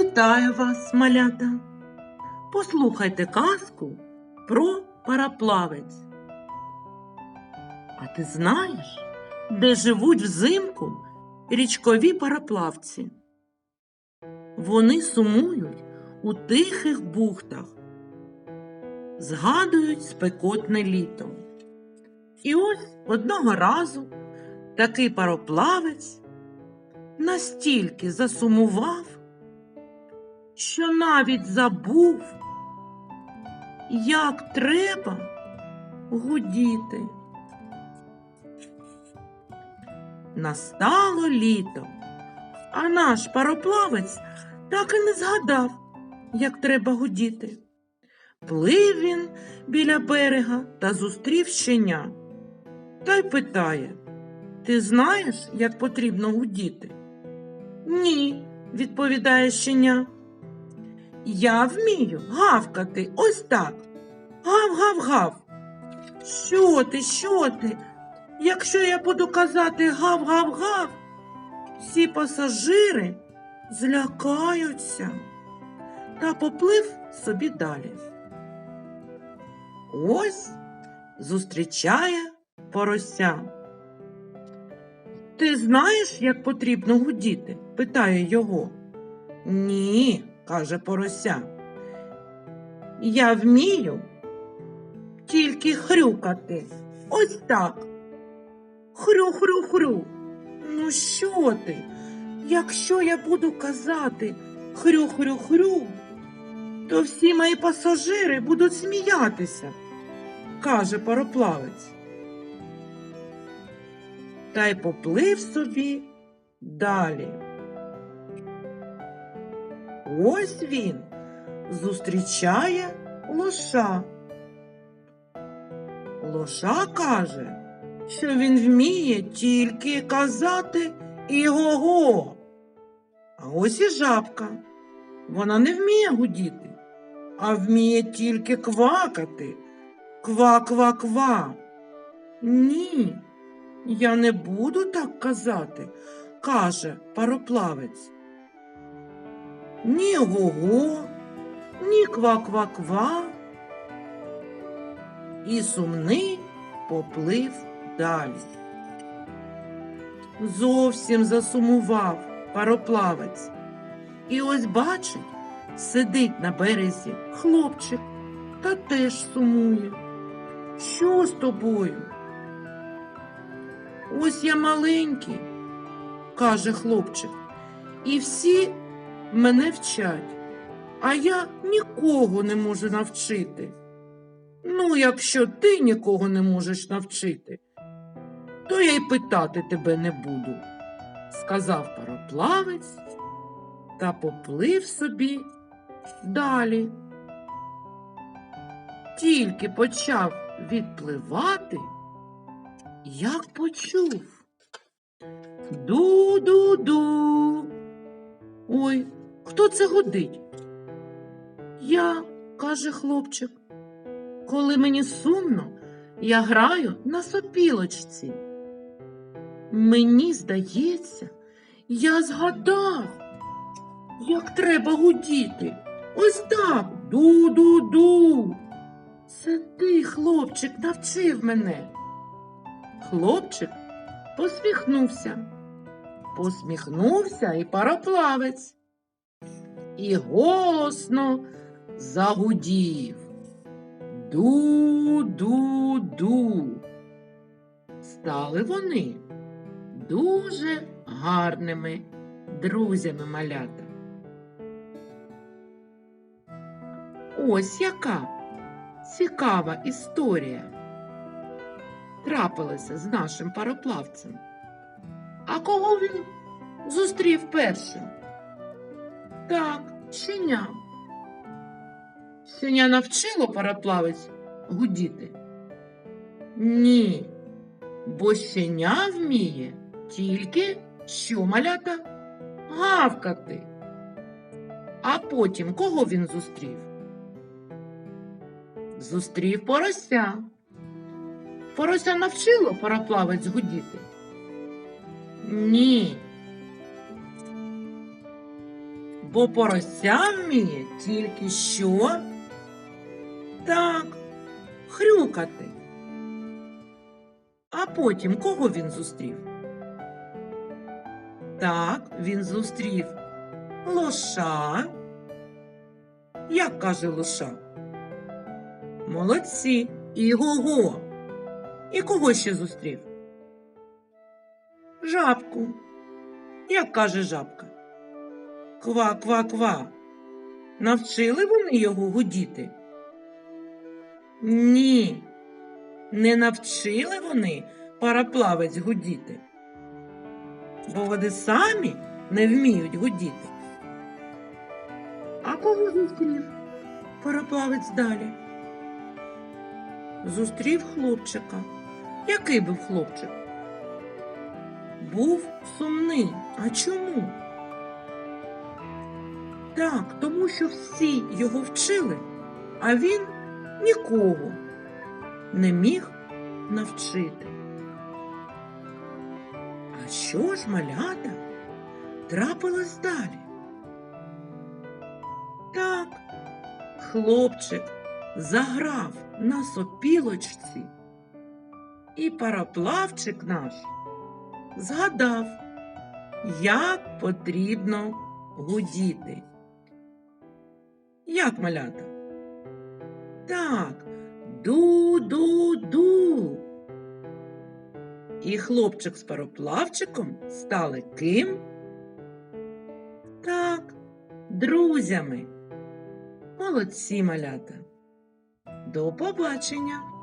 Вітаю вас, малята! Послухайте казку про параплавець. А ти знаєш, де живуть взимку річкові параплавці? Вони сумують у тихих бухтах, згадують спекотне літо. І ось одного разу такий пароплавець настільки засумував, що навіть забув, як треба гудіти. Настало літо, а наш пароплавець так і не згадав, як треба гудіти. Плив він біля берега та зустрів щеня. Та й питає Ти знаєш, як потрібно гудіти? Ні, відповідає щеня. Я вмію гавкати ось так. Гав-гав-гав. Що ти, що ти? Якщо я буду казати гав-гав-гав, всі пасажири злякаються та поплив собі далі. Ось зустрічає порося. Ти знаєш, як потрібно гудіти? питає його. Ні, каже порося. Я вмію тільки хрюкати. Ось так. Хрю-хрю-хрю. Ну що ти? Якщо я буду казати хрю-хрю-хрю, то всі мої пасажири будуть сміятися, каже пароплавець. Та й поплив собі далі. Ось він зустрічає лоша. Лоша каже, що він вміє тільки казати іго-го. А ось і жабка. Вона не вміє гудіти, а вміє тільки квакати. Ква-ква-ква. Ні, я не буду так казати, каже пароплавець. Ні го-го, ні ква-ква-ква. І сумний поплив далі. Зовсім засумував пароплавець. І ось бачить, сидить на березі хлопчик та теж сумує. Що з тобою? Ось я маленький, каже хлопчик, і всі мене вчать, а я нікого не можу навчити. Ну, якщо ти нікого не можеш навчити, то я й питати тебе не буду, сказав пароплавець та поплив собі далі. Тільки почав відпливати, як почув. Ду-ду-ду. Ой, хто це гудить? Я, каже хлопчик, коли мені сумно, я граю на сопілочці. Мені здається, я згадав, як треба гудіти. Ось так ду-ду-ду. Це ти, хлопчик, навчив мене. Хлопчик посміхнувся. Посміхнувся і пароплавець. І голосно загудів. Ду-ду-ду. Стали вони дуже гарними друзями малята. Ось яка цікава історія трапилася з нашим пароплавцем. А кого він зустрів першим? Так, щеня. Щеня навчило пароплавець гудіти? Ні, бо щеня вміє тільки що малята гавкати. А потім кого він зустрів? Зустрів порося. Порося навчило пароплавець гудіти? Ні. По поросям вміє тільки що? Так, хрюкати. А потім кого він зустрів? Так, він зустрів лоша. Як каже лоша? Молодці. Іго-го. І кого ще зустрів? Жабку. Як каже жабка? Ква-ква-ква. Навчили вони його гудіти? Ні, не навчили вони параплавець гудіти, бо вони самі не вміють гудіти. А кого зустрів параплавець далі? Зустрів хлопчика. Який був хлопчик? Був сумний. А чому? Так, тому що всі його вчили, а він нікого не міг навчити. А що ж, малята, трапилось далі? Так, хлопчик заграв на сопілочці, і параплавчик наш згадав, як потрібно гудіти. Як малята? Так, ду-ду-ду. І хлопчик з пароплавчиком стали ким? Так, друзями. Молодці малята. До побачення!